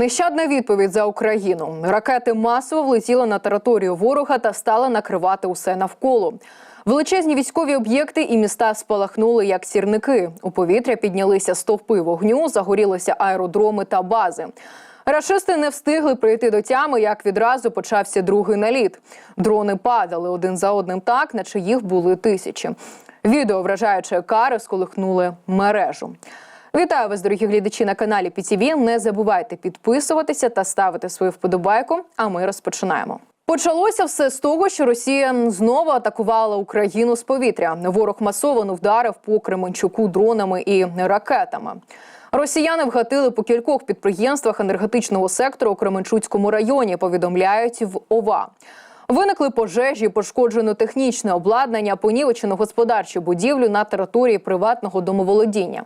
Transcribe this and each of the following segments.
Нещадна відповідь за Україну. Ракети масово влетіли на територію ворога та стали накривати усе навколо. Величезні військові об'єкти і міста спалахнули як сірники. У повітря піднялися стовпи вогню, загорілися аеродроми та бази. Рашисти не встигли прийти до тями, як відразу почався другий наліт. Дрони падали один за одним так, наче їх були тисячі. Відео, вражаючи кари, сколихнули мережу. Вітаю вас, дорогі глядачі на каналі ПІТІВІ. Не забувайте підписуватися та ставити свою вподобайку. А ми розпочинаємо. Почалося все з того, що Росія знову атакувала Україну з повітря. Ворог масово вдарив по Кременчуку дронами і ракетами. Росіяни вгатили по кількох підприємствах енергетичного сектору у Кременчуцькому районі. Повідомляють в ОВА. Виникли пожежі, пошкоджено технічне обладнання, понівечено господарчу будівлю на території приватного домоволодіння.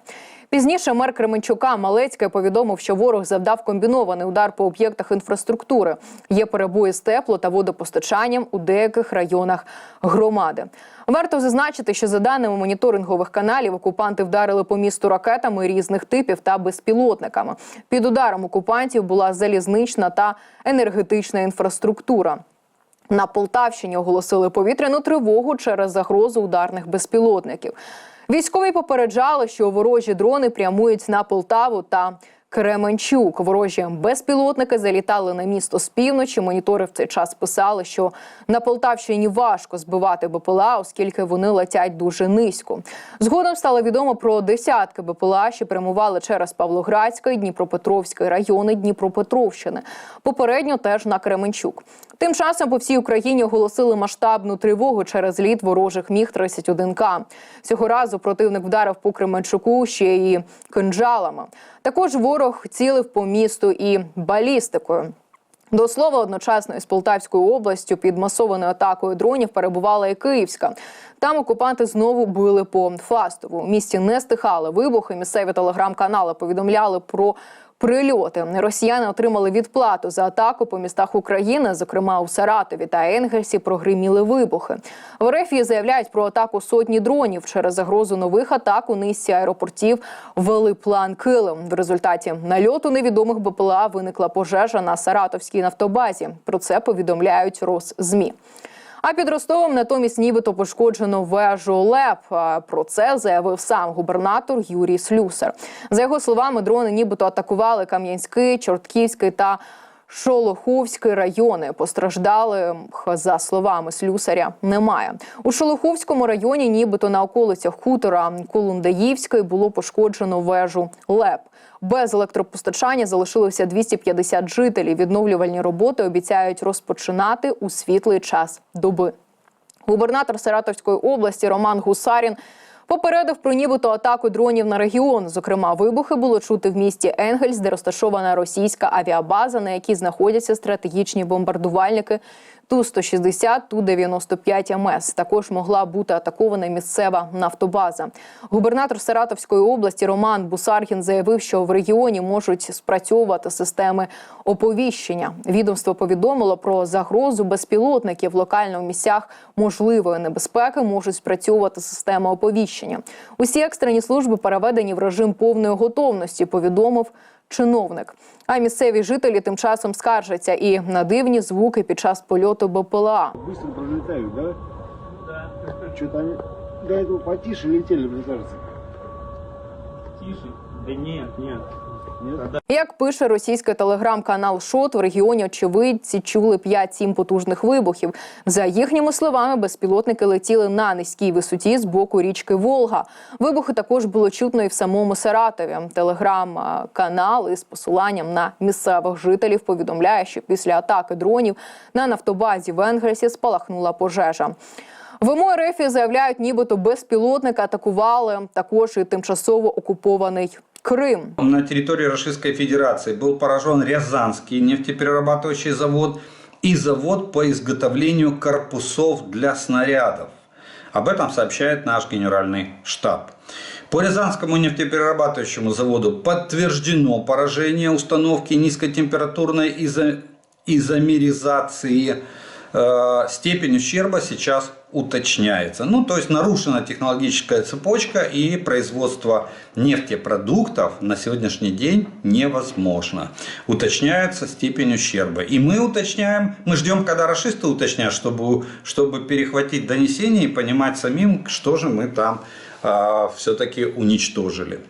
Пізніше мер Кременчука Малецький повідомив, що ворог завдав комбінований удар по об'єктах інфраструктури. Є перебої з тепло та водопостачанням у деяких районах громади. Варто зазначити, що за даними моніторингових каналів, окупанти вдарили по місту ракетами різних типів та безпілотниками. Під ударом окупантів була залізнична та енергетична інфраструктура. На Полтавщині оголосили повітряну тривогу через загрозу ударних безпілотників. Військові попереджали, що ворожі дрони прямують на Полтаву та Кременчук. Ворожі безпілотники залітали на місто з півночі. Монітори в цей час писали, що на Полтавщині важко збивати БПЛА, оскільки вони летять дуже низько. Згодом стало відомо про десятки БПЛА, що прямували через Павлоградський, Дніпропетровський райони Дніпропетровщини. Попередньо теж на Кременчук. Тим часом по всій Україні оголосили масштабну тривогу через літ ворожих міг 31 к Цього разу противник вдарив по Кременчуку ще й кинджалами. Також ворог цілив по місту і балістикою. До слова, одночасно із Полтавською областю під масованою атакою дронів перебувала і Київська. Там окупанти знову били по Фастову. У місті не стихали вибухи. Місцеві телеграм-канали повідомляли про прильоти. Росіяни отримали відплату за атаку по містах України, зокрема у Саратові та Енгельсі, прогриміли вибухи. В РФ заявляють про атаку сотні дронів через загрозу нових атак у низці аеропортів. Ввели план Килим. В результаті нальоту невідомих БПЛА виникла пожежа на Саратовській нафтобазі. Про це повідомляють Росзмі. А під Ростовом натомість нібито пошкоджено вежу ЛЕП. Про це заявив сам губернатор Юрій Слюсар. За його словами, дрони нібито атакували Кам'янський, Чортківський та Шолоховський райони постраждали за словами слюсаря. Немає у Шолоховському районі, нібито на околицях хутора Колундаївської було пошкоджено вежу ЛЕП. Без електропостачання залишилося 250 жителів. Відновлювальні роботи обіцяють розпочинати у світлий час доби. Губернатор Саратовської області Роман Гусарін попередив про нібито атаку дронів на регіон. Зокрема, вибухи було чути в місті Енгельс, де розташована російська авіабаза, на якій знаходяться стратегічні бомбардувальники Ту-160, Ту-95 МС. Також могла бути атакована місцева нафтобаза. Губернатор Саратовської області Роман Бусаргін заявив, що в регіоні можуть спрацьовувати системи оповіщення. Відомство повідомило про загрозу безпілотників локально в місцях можливої небезпеки можуть спрацьовувати системи оповіщення. Усі екстрені служби переведені в режим повної готовності. Повідомив чиновник. А місцеві жителі тим часом скаржаться і на дивні звуки під час польоту БПЛА. Быстро пролітають, да? Да. Они до этого потише летіли, мені кажется. Тише. Да ні, нет. Як пише російський телеграм-канал Шот, в регіоні очевидці чули 5-7 потужних вибухів. За їхніми словами, безпілотники летіли на низькій висоті з боку річки Волга. Вибухи також було чутно і в самому Саратові. Телеграм-канал із посиланням на місцевих жителів повідомляє, що після атаки дронів на нафтобазі в Енгельсі спалахнула пожежа. В МОРФ заявляють, нібито безпілотники атакували також і тимчасово окупований Крим. На территории Российской Федерации был поражен Рязанский нефтеперерабатывающий завод и завод по изготовлению корпусов для снарядов. Об этом сообщает наш генеральный штаб. По Рязанскому нефтеперерабатывающему заводу подтверждено поражение установки низкотемпературной изо- изомеризации степень ущерба сейчас уточняется. Ну, то есть нарушена технологическая цепочка и производство нефтепродуктов на сегодняшний день невозможно. Уточняется степень ущерба. И мы уточняем, мы ждем, когда расисты уточнят, чтобы, чтобы перехватить донесение и понимать самим, что же мы там все-таки уничтожили.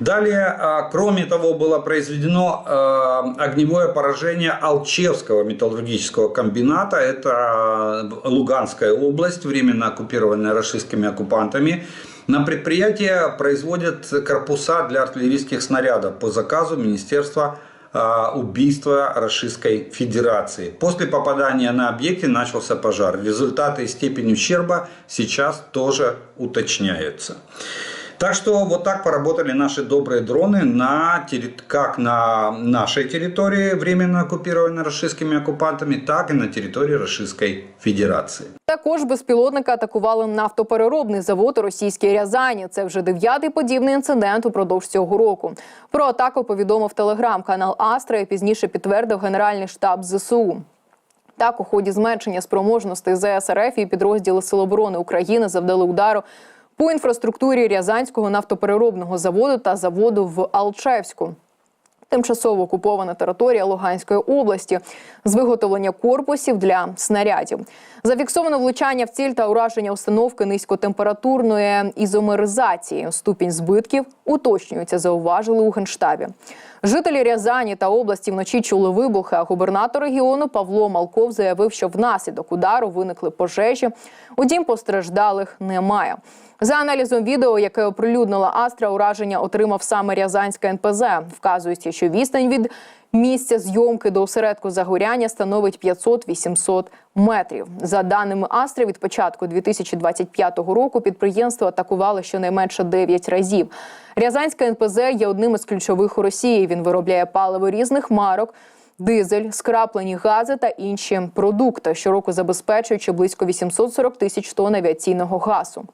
Далее, а, кроме того, было произведено а, огневое поражение Алчевского металлургического комбината. Это Луганская область, временно оккупированная российскими оккупантами. На предприятии производят корпуса для артиллерийских снарядов по заказу Министерства а, убийства Российской Федерации. После попадания на объекте начался пожар. Результаты и степень ущерба сейчас тоже уточняются. Так что вот так поработали наши добрые дроны на, как на нашей территории, временно оккупированной российскими оккупантами, так и на территории Российской Федерации. Також безпілотники атакували нафтопереробний завод у російській Рязані. Це вже дев'ятий подібний інцидент упродовж цього року. Про атаку повідомив телеграм-канал Астра і пізніше підтвердив Генеральний штаб ЗСУ. Так, у ході зменшення спроможностей ЗСРФ і підрозділи Сил оборони України завдали удару по інфраструктурі Рязанського нафтопереробного заводу та заводу в Алчевську. Тимчасово окупована територія Луганської області з виготовлення корпусів для снарядів. Зафіксовано влучання в ціль та ураження установки низькотемпературної ізомеризації. Ступінь збитків уточнюється, зауважили у генштабі. Жителі Рязані та області вночі чули вибухи. А губернатор регіону Павло Малков заявив, що внаслідок удару виникли пожежі. Утім, постраждалих немає. За аналізом відео, яке оприлюднила Астра, ураження отримав саме Рязанська НПЗ. Вказується, що відстань від місця зйомки до осередку загоряння становить 500-800 метрів. За даними Астри, від початку 2025 року підприємство атакували щонайменше 9 разів. Рязанська НПЗ є одним із ключових у Росії. Він виробляє паливо різних марок. Дизель, скраплені гази та інші продукти, щороку забезпечуючи близько 840 тисяч тонн авіаційного газу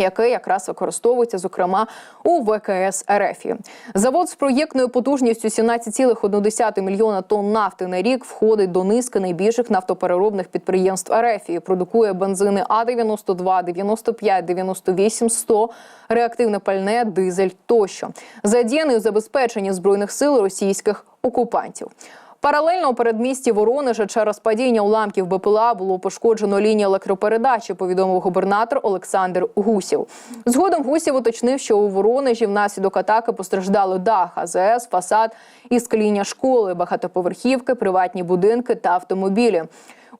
який якраз використовується, зокрема у ВКС РФ. Завод з проєктною потужністю 17,1 мільйона тонн нафти на рік входить до низки найбільших нафтопереробних підприємств РФ. Продукує бензини А-92, 95, 98, 100, реактивне пальне, дизель тощо. Задіяний у забезпеченні збройних сил російських окупантів. Паралельно у передмісті Воронежа через падіння уламків БПЛА було пошкоджено лінію електропередачі, повідомив губернатор Олександр Гусів. Згодом Гусів уточнив, що у Воронежі внаслідок атаки постраждали дах, АЗС, фасад і скління школи, багатоповерхівки, приватні будинки та автомобілі.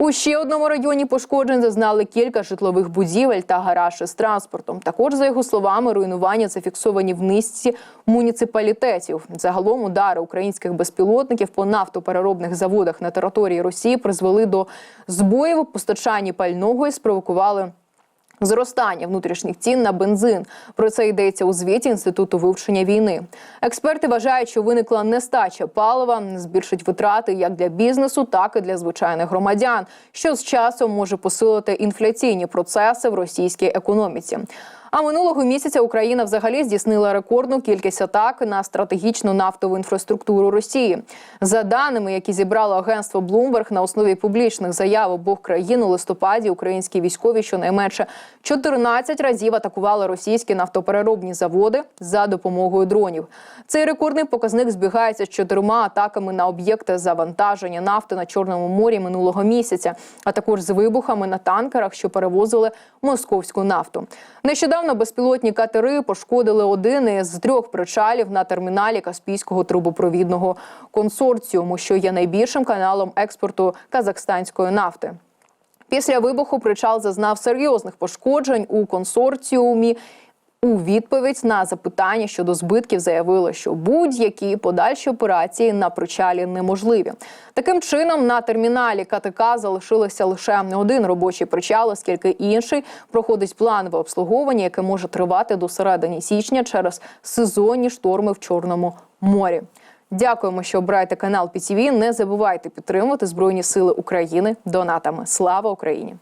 У ще одному районі пошкоджень зазнали кілька житлових будівель та гараж із транспортом. Також, за його словами, руйнування зафіксовані в низці муніципалітетів. Загалом удари українських безпілотників по нафтопереробних заводах на території Росії призвели до збоїв у постачанні пального і спровокували. Зростання внутрішніх цін на бензин. Про це йдеться у звіті інституту вивчення війни. Експерти вважають, що виникла нестача палива, збільшить витрати як для бізнесу, так і для звичайних громадян, що з часом може посилити інфляційні процеси в російській економіці. А минулого місяця Україна взагалі здійснила рекордну кількість атак на стратегічну нафтову інфраструктуру Росії. За даними, які зібрало агентство Bloomberg на основі публічних заяв обох країн у листопаді, українські військові щонайменше 14 разів атакували російські нафтопереробні заводи за допомогою дронів. Цей рекордний показник збігається з чотирма атаками на об'єкти завантаження нафти на Чорному морі минулого місяця, а також з вибухами на танкерах, що перевозили московську нафту. Нещодавно безпілотні катери пошкодили один із трьох причалів на терміналі Каспійського трубопровідного консорціуму, що є найбільшим каналом експорту казахстанської нафти. Після вибуху причал зазнав серйозних пошкоджень у консорціумі. У відповідь на запитання щодо збитків заявили, що будь-які подальші операції на причалі неможливі. Таким чином, на терміналі КТК залишилося лише один робочий причал, оскільки інший проходить планове обслуговування, яке може тривати до середини січня через сезонні шторми в Чорному морі. Дякуємо, що обираєте канал ПІТІВІ. Не забувайте підтримувати Збройні Сили України донатами. Слава Україні!